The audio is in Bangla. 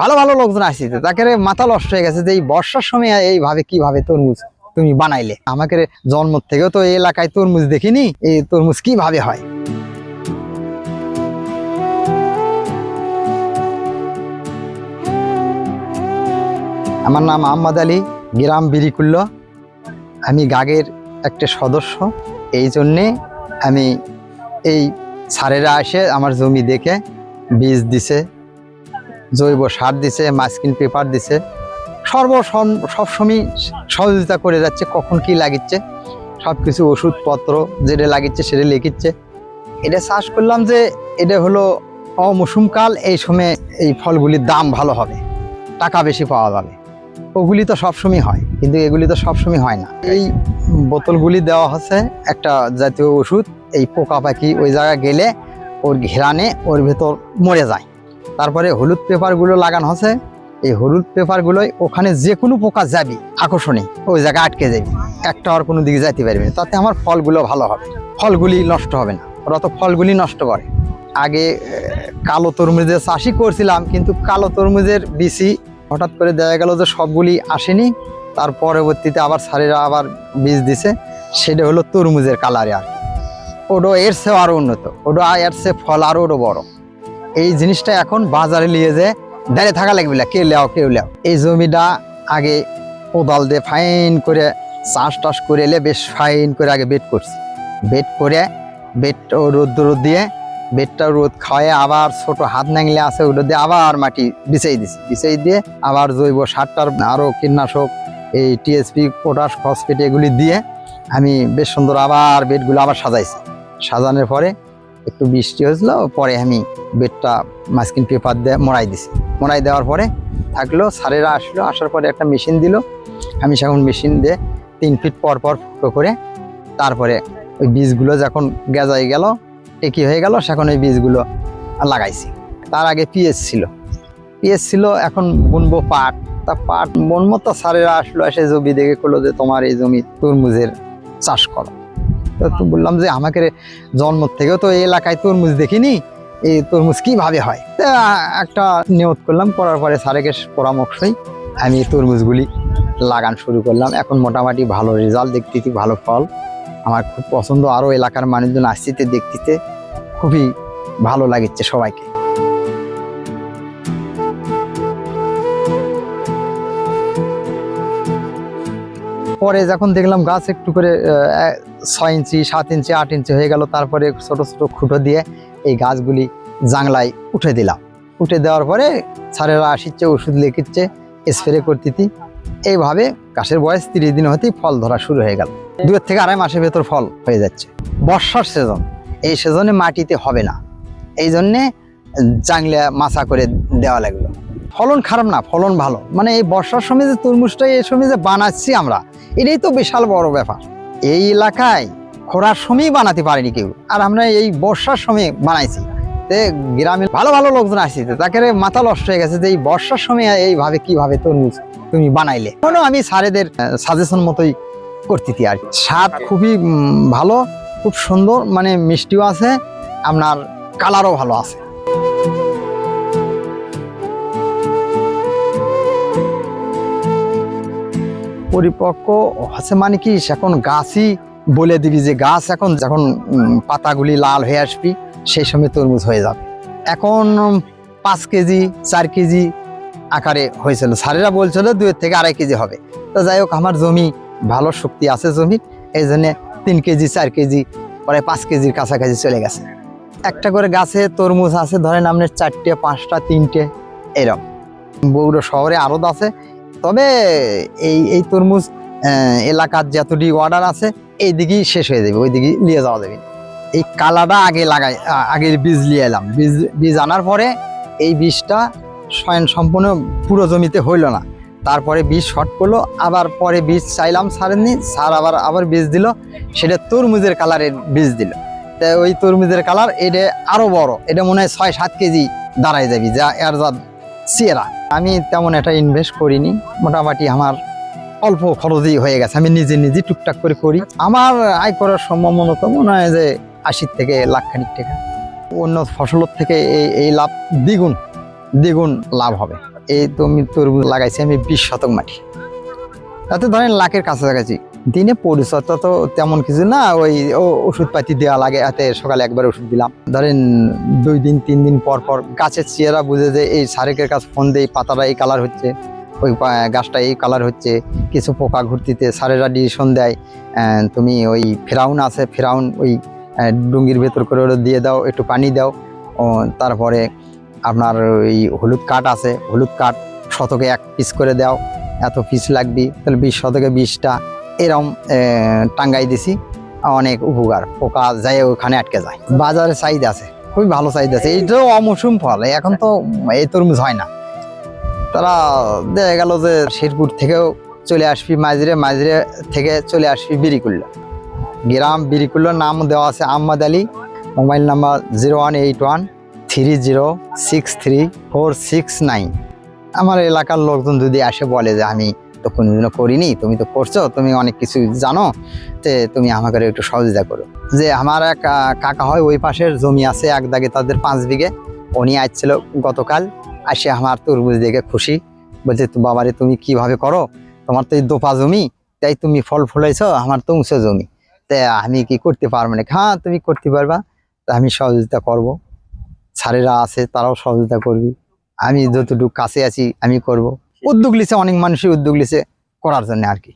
ভালো ভালো লোকজন আসছে তাকে মাথা নষ্ট হয়ে গেছে যে, এই বর্ষার সময় এইভাবে কীভাবে তরমুজ তুমি বানাইলে? আমাকে জন্ম থেকেও তো এই এলাকায় তরমুজ দেখিনি, এই তরমুজ কীভাবে হয়? আমার নাম আহমদ আলী, গ্রাম বিরিকুল্ল। আমি গাগের একটা সদস্য। এই জন্যে আমি এই সারেরা এসে আমার জমি দেখে বীজ দিছে। জৈব সার দিছে মাস্কিন পেপার দিছে। সর্ব সম- সবসময় সহযোগিতা করে যাচ্ছে, কখন কি লাগিচ্ছে। সব কিছু ওষুধপত্র যেটা লাগিচ্ছে সেটা লিখিচ্ছে। এটা চাষ করলাম যে এটা হলো অমৌসুমকাল এই সময় এই ফলগুলির দাম ভালো হবে, টাকা বেশি পাওয়া যাবে। ওগুলি তো সবসময় হয়, কিন্তু এগুলি তো সবসময় হয় না। এই বোতলগুলি দেওয়া হচ্ছে একটা জাতীয় ওষুধ, এই পোকা পাখি ওই জায়গায় গেলে ওর ঘেরানে ওর ভেতর মরে যায়। তারপরে হলুদ পেপারগুলো লাগানো হচ্ছে এই হলুদ পেপারগুলোই ওখানে যে কোনো পোকা যাবি, আকর্ষণে, ওই জায়গায় আটকে যাবি। একটা আর কোনো দিকে যাইতে পারবি না। তাতে আমার ফলগুলো ভালো হবে। ফলগুলি নষ্ট হবে না। ওরা তো ফলগুলি নষ্ট করে। আগে কালো তরমুজের চাষই করছিলাম, কিন্তু কালো তরমুজের বিচি হঠাৎ করে দেখা গেল যে সবগুলি আসেনি। তার পরবর্তীতে আবার সারেরা আবার বীজ দিছে। সেটা হলো তরমুজের কালারে আর। ওটা এর চেয়েও আরও উন্নত। ওটা এর চেয়ে ফল আরও ওটা বড়। এই জিনিসটা এখন বাজারে নিয়ে যে দাঁড়িয়ে থাকা লাগবে কে লেও, কেউ লেও। এই জমিটা আগে কোদাল দিয়ে ফাইন করে চাষ টাস করে এলে বেশ ফাইন করে আগে বেট করছি। বেড করে বেড রোদ রোদ দিয়ে বেডটা রোদ খাওয়ায় আবার ছোট হাত নাংলে আছে, ওটা দিয়ে আবার মাটি বিছাই দিছি। বিছাই দিয়ে আবার জৈব সারটার আরও কীটনাশক, এই টিএসপি পটাশ ফসফেট এগুলি দিয়ে আমি বেশ সুন্দর আবার বেডগুলো আবার সাজাইছি। সাজানোর পরে একটু বৃষ্টি হয়েছিল, পরে আমি বেডটা মাস্কিন পেপার দিয়ে মড়াই দিছি। মড়াই দেওয়ার পরে থাকল সারেরা আসলো, আসার পরে একটা মেশিন দিল। আমি সেখন মেশিন দিয়ে তিন ফিট পর পর ফুটো করে তারপরে ওই বীজগুলো যখন গেজাই গেল, একই হয়ে গেল, সেখন ওই বীজগুলো লাগাইছি। তার আগে পিএস ছিল। পিএস ছিল, এখন বুনবো পাট। তা পাট মন মতো সারেরা আসলো, এসে জমি দেখে করল যে তোমার এই জমি তরমুজের চাষ করো। তো বললাম যে আমাকে জন্ম থেকেও তো এই এলাকায় তরমুজ দেখিনি এই তরমুজ কীভাবে হয়? তা একটা নিয়ত করলাম করার পরে সারেকে পরামর্শই আমি এই তরমুজগুলি লাগান শুরু করলাম। এখন মোটামুটি ভালো রেজাল্ট দেখতেছি ভালো ফল। আমার খুব পছন্দ। আরও এলাকার মানুষজন আসছিতে দেখতেতে খুবই ভালো লাগছে সবাইকে। পরে যখন দেখলাম গাছ একটু করে ছয় ইঞ্চি, সাত ইঞ্চি, আট ইঞ্চি হয়ে গেল, তারপরে ছোট ছোট খুঁটো দিয়ে এই গাছগুলি জাংলায় উঠে দিলাম। উঠে দেওয়ার পরে সারেরা আসিচ্ছে, ওষুধ লেখিচ্ছে স্প্রে করতেছি। এইভাবে গাছের বয়স তিরিশ দিন হতেই ফল ধরা শুরু হয়ে গেল। দুয়ের থেকে আড়াই মাসের ভেতর ফল হয়ে যাচ্ছে। বর্ষার সিজন এই সিজনে মাটিতে হবে না। এই জন্যে জাংলা মাছা করে দেওয়া লাগল। ফলন খারাপ না, ফলন ভালো। মানে এই বর্ষার সময় যে তরমুজটা এই সময় যে বানাচ্ছি আমরা এটাই তো বিশাল বড় ব্যাপার। এই এলাকায় খরার সময় বানাতে পারেনি কেউ, আর আমরা এই বর্ষার সময় বানাইছি। তে গ্রামে ভালো ভালো লোকজন আসছে তাকে মাথা নষ্ট হয়ে গেছে যে এই বর্ষার সময় এইভাবে কীভাবে তরমুজ তুমি বানাইলে। কোনো আমি স্যারেদের সাজেশন মতোই করতেছি আর। স্বাদ খুবই ভালো, খুব সুন্দর মানে মিষ্টিও আছে, আপনার কালারও ভালো আছে। পরিপক্ক হচ্ছে মানে কি, এখন গাছই বলে দিবি যে গাছ এখন যখন পাতাগুলি লাল হয়ে আসবি, সেই সময় তরমুজ হয়ে যাবে। এখন পাঁচ কেজি, চার কেজি আকারে হয়েছিল। স্যারেরা বলছিল দুই থেকে আড়াই কেজি হবে। তো যাই হোক, আমার জমি ভালো শক্তি আছে জমির এই জন্যে তিন কেজি, চার কেজি, পরে পাঁচ কেজির কাছাকাছি চলে গেছে। একটা করে গাছে তরমুজ আছে, ধরেন আপনার চারটে, পাঁচটা, তিনটে এরকম বগুড়া শহরে আরদ আছে তবে এই এই তরমুজ এলাকার যতটি অর্ডার আছে এই দিকেই শেষ হয়ে যাবে ওই দিকে নিয়ে যাওয়া যাবে। এই কালাটা আগে লাগাই আগে বীজ নিয়ে এলাম। বীজ বীজ আনার পরে এই বীজটা স্বয়ং সম্পূর্ণ পুরো জমিতে হইল না। তারপরে বীজ শর্ট করল, আবার পরে বীজ চাইলাম সারেননি সার আবার আবার বীজ দিল, সেটা তরমুজের কালারের বীজ দিল। তা ওই তরমুজের কালার এটা আরও বড়, এটা মনে হয় ছয় সাত কেজি দাঁড়ায় যাবি, যা এর যা সিয়েরা আমি তেমন একটা ইনভেস্ট করিনি। মোটামুটি আমার অল্প খরচই হয়ে গেছে। আমি নিজে নিজে টুকটাক করে করি। আমার আয় করার সম্ভাবনা তো মনে হয় যে আশির থেকে লাখ খানিক টাকা। অন্য ফসলের থেকে এই এই লাভ দ্বিগুণ দ্বিগুণ লাভ হবে। এই তুমি তরমুজ লাগাইছি আমি বিশ শতক মাটি। তাতে ধরেন লাখের কাছাকাছি। দিনে পরিচর্যা তো তেমন কিছু না, ওই ও- ওষুধপাতি দেওয়া লাগে, এতে সকালে একবার ওষুধ দিলাম। ধরেন দুই দিন, তিন দিন পর পর গাছের চেহারা বুঝে যে এই সারেকের কাছে ফোন দেই, পাতাটা এই কালার হচ্ছে, ওই গাছটা এই কালার হচ্ছে, কিছু পোকা ঘুরতিতে সারেরা ডিসিশন দেয় তুমি ওই ফেরাউন আছে, ফেরাউন ওই ডুঙ্গির ভেতর করে ওটা দিয়ে দাও, একটু পানি দাও, ও, তারপরে আপনার ওই হলুদ কাঠ আছে, হলুদ কাঠ শতকে এক পিস করে দাও, এত পিস লাগবে, তাহলে বিশ শতকে বিশটা এরম টাঙ্গাই দিছি, অনেক উপকার। পোকা যায়, ওখানে আটকে যায়। বাজারে চাহিদা আছে, খুবই ভালো চাহিদা আছে। এইটাও অমৌসুম ফল, এখন তো এই তরমুজ হয় না। তারা দেখা গেল যে শেরপুর থেকেও চলে আসবি, মাঝরে মাঝরে থেকে চলে আসবি বিরিকুল্লা। গ্রাম বিরিকুল্লার নাম দেওয়া আছে Ahmad Ali, mobile number zero one eight one three zero six three four six nine. আমার এলাকার লোকজন যদি আসে বলে যে আমি তো কোনোদিনও করিনি, তুমি তো করছ, তুমি অনেক কিছু জানো, তে তুমি আমাকে একটু সহযোগিতা করো। যে আমার এক কাকা হয়, ওই পাশের জমি আছে এক দাগে তাদের পাঁচ বিঘে, উনি আসছিল গতকাল, আসে আমার তরমুজ দেখে খুশি, বলছে, তো বাবারে, তুমি কীভাবে করো? তোমার তো এই দোপা জমি, তাই তুমি ফল ফলাইছো, আমার তো উঁচু জমি। তাই আমি কি করতে পারব না হ্যাঁ তুমি করতে পারবা, তা আমি সহযোগিতা করব। স্যারেরা আছে, তারাও সহযোগিতা করবি। আমি যতটুকু কাছে আছি, আমি করব। উদ্যোগ লিছে অনেক মানুষই উদ্যোগ লিছে করার জন্য আর কি।